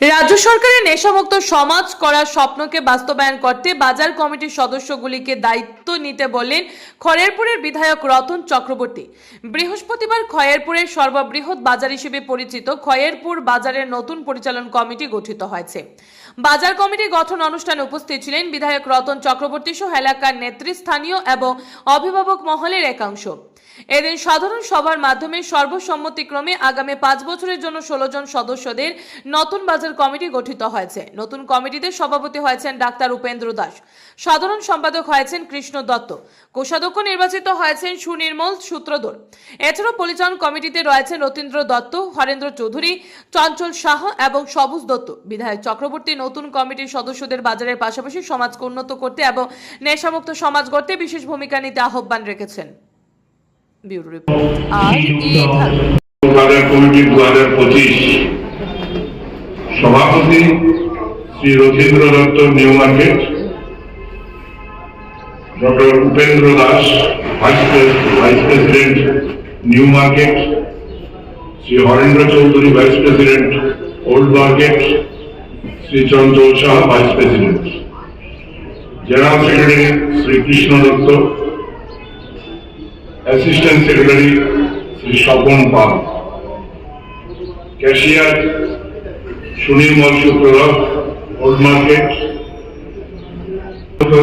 রাজ্য সরকারের নেশামুক্ত সমাজ করার স্বপ্নকে বাস্তবায়ন করতে বাজার কমিটির সদস্যগুলিকে দায়িত্ব নিতে বললেন খয়েরপুরের বিধায়ক রতন চক্রবর্তী। বৃহস্পতিবার খয়েরপুরের সর্ববৃহৎ বাজার হিসেবে পরিচিত খয়েরপুর বাজারের নতুন পরিচালন কমিটি গঠিত হয়েছে। বাজার কমিটি গঠন অনুষ্ঠানে উপস্থিত ছিলেন বিধায়ক রতন চক্রবর্তী সহ এলাকার নেতৃস্থানীয় এবং অভিভাবক মহলের একাংশ। এদিন সাধারণ সভার মাধ্যমে সর্বসম্মতিক্রমে আগামী পাঁচ বছরের জন্য ষোলো জন সদস্যদের নতুন বাজার কমিটি গঠিত হয়েছে। নতুন কমিটিতে সভাপতি হয়েছেন ডাক্তার উপেন্দ্র দাস। সাধারণ সম্পাদক হয়েছেন কৃষ্ণ দত্ত। কোষাধ্যক্ষ নির্বাচিত হয়েছেন সুনির্মল সূত্রধর। এছাড়াও পরিচালন কমিটিতে রয়েছেন রতীন্দ্র দত্ত, হরেন্দ্র চৌধুরী, চঞ্চল শাহ এবং সবুজ দত্ত। বিধায়ক চক্রবর্তী নতুন কমিটির সদস্যদের বাজারের পাশাপাশি সমাজকে উন্নত করতে এবং নেশামুক্ত সমাজ গড়তে বিশেষ ভূমিকা নিতে আহ্বান রেখেছেন। Bureau report. আর ধারণা বাজার কমিটি দু হাজার পঁচিশ সভাপতি Shri Rathindra Dutta new market, doctor Upendra Das, vice vice president new market, Shri Harendra Chowdhury, vice president old market, Shri Chanchal Shah, vice president. General secretary Shri Krishna Dutta assistant secretary Shri Swapan Pal cashier Sunirmal Shukrarath old market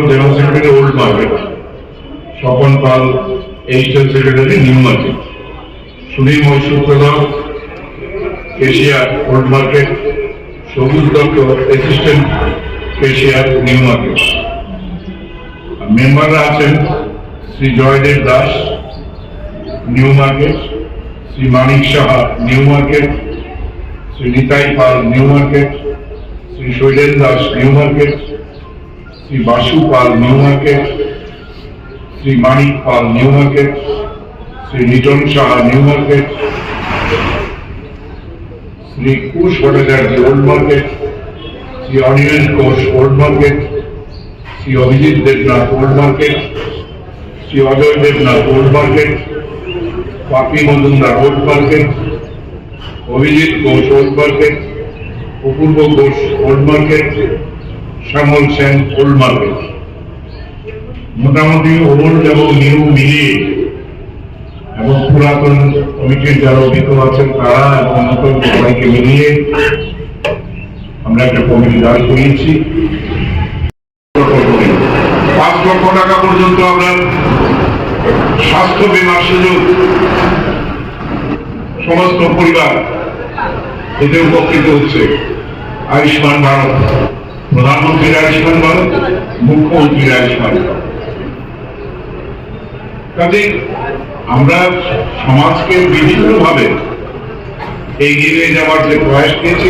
general secretary old market Swapan Pal additional secretary new market Sunirmal Shukrarath cashier old market Sabuj Dutta assistant cashier new market মেম্বাররা আছেন Shri Joydev Das. New market Shri Manik Saha new market Shri Nitai Pal new market Shri Shailen Das new market Shri Basu Pal new market Shri Manik Pal new market Shri Niton Saha new market Shri Kush Bhattacharya old market Shri Animesh Ghosh old market Shri Abhijit Debnath old market Shri Ajay Debnath old market Papi Majumdar old market Abhijit Ghosh old market Apurba Ghosh old market Shyamal Sen old market মোটামুটি old এবং new মিলিয়ে এবং পুরাতন কমিটির যারা অভিজ্ঞ আছেন তারা এবং নতুন সবাইকে মিলিয়ে আমরা একটা কমিটি দাঁড় করিয়েছি। পাঁচ লক্ষ টাকা পর্যন্ত আমরা স্বাস্থ্য বীমার সুযোগ, সমস্ত পরিবার এতে উপকৃত হচ্ছে। আয়ুষ্মান ভারত, প্রধানমন্ত্রীর আয়ুষ্মান ভারত, মুখ্যমন্ত্রীর আয়ুষ্মান কাজে আমরা সমাজকে বিভিন্নভাবে এগিয়ে নিয়ে যাওয়ার যে প্রয়াস নিয়েছি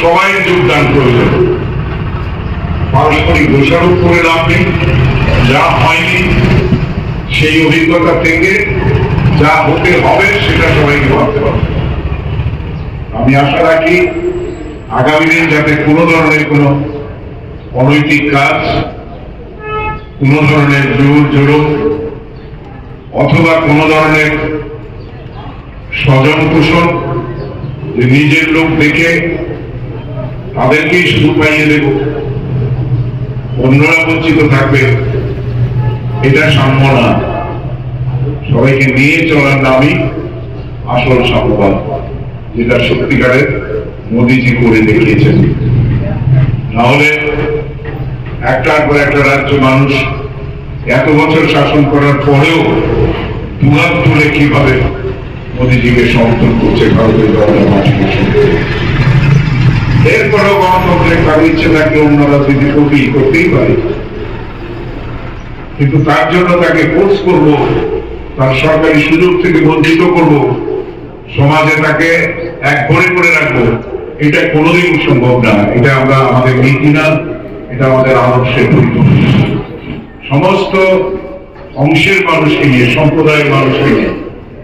সবাই যোগদান প্রয়োজন। পারস্পরিক দোষারোপ করে লাভ নেই, যা হয়নি সেই অভিজ্ঞতা থেকে যা হতে হবে সেটা সবাইকে ভাবতে হবে। আমি আশা রাখি আগামী দিন যাতে কোনো ধরনের কোনো অনৈতিক কাজ, কোনো ধরনের জোর জোরক অথবা কোনো ধরনের স্বজন পোষণ নিজের লোক দেখে তাদেরকেই শুধু পাইয়ে দেব, অন্যরা বঞ্চিত থাকবে, এটা সাম্য না। সবাইকে নিয়ে চলার নামই আসল সাম্যবাদ, যেটা সত্যিকারের মোদিজি করে দেখিয়েছেন। নাহলে একটার পর একটা রাজ্য মানুষ এত বছর শাসন করার পরেও দুহাত তুলে কীভাবে মোদিজিকে সমর্থন করছে ভারতীয় জনতা পার্টিকে এরপরেও গণতন্ত্রের কারও ইচ্ছে থাকলে অন্য রাজনীতি করতেই করতেই পারে। কিন্তু তার জন্য তাকে কোর্স করব তার সরকারি সুযোগ থেকে বঞ্চিত করব। সমাজে তাকে এক ঘরে করে রাখব। এটা কোনোদিন সম্ভব না। এটা আমরা আমাদের নীতি না, এটা আমাদের আদর্শের পরিপন্থী। সমস্ত অংশের মানুষকে নিয়ে, সম্প্রদায়ের মানুষকে নিয়ে,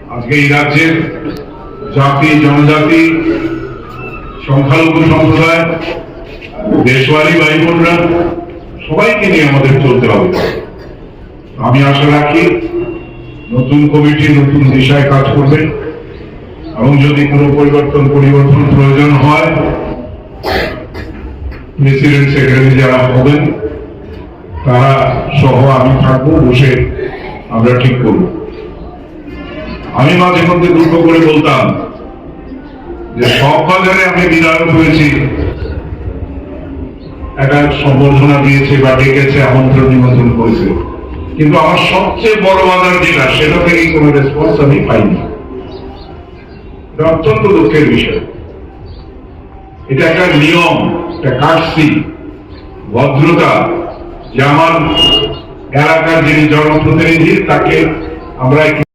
আজকে এই রাজ্যের জাতি, জনজাতি, সংখ্যালঘু সম্প্রদায়, দেশওয়ালি ভাই বোনরা সবাইকে নিয়ে আমাদের চলতে হবে। আমি আশা রাখি নতুন কমিটি, নতুন দিশায় কাজ করবে। এবং যদি কোনো পরিবর্তন পরিবর্তন প্রয়োজন হয় প্রেসিডেন্ট সেক্রেটারি যারা হবেন, তারা সহ আমি থাকব, বসে আমরা ঠিক করব। আমি মাঝে মধ্যে দুঃখ করে বলতাম যে সব বাজারে আমি বিধায়ক হয়েছি। একটা সম্বর্ধনা দিয়েছে বা ডেকেছে, আমন্ত্রণ নিমন্ত্রণ করেছে। কিন্তু আমার সবচেয়ে বড় বাজার যেটা সেটা থেকে কোনো রেসপন্স আমি পাইনি। এটা অত্যন্ত দুঃখের বিষয়। এটা একটা নিয়ম, একটা কাটসি ভদ্রতা যে আমার এলাকার যিনি জনপ্রতিনিধি, তাকে আমরা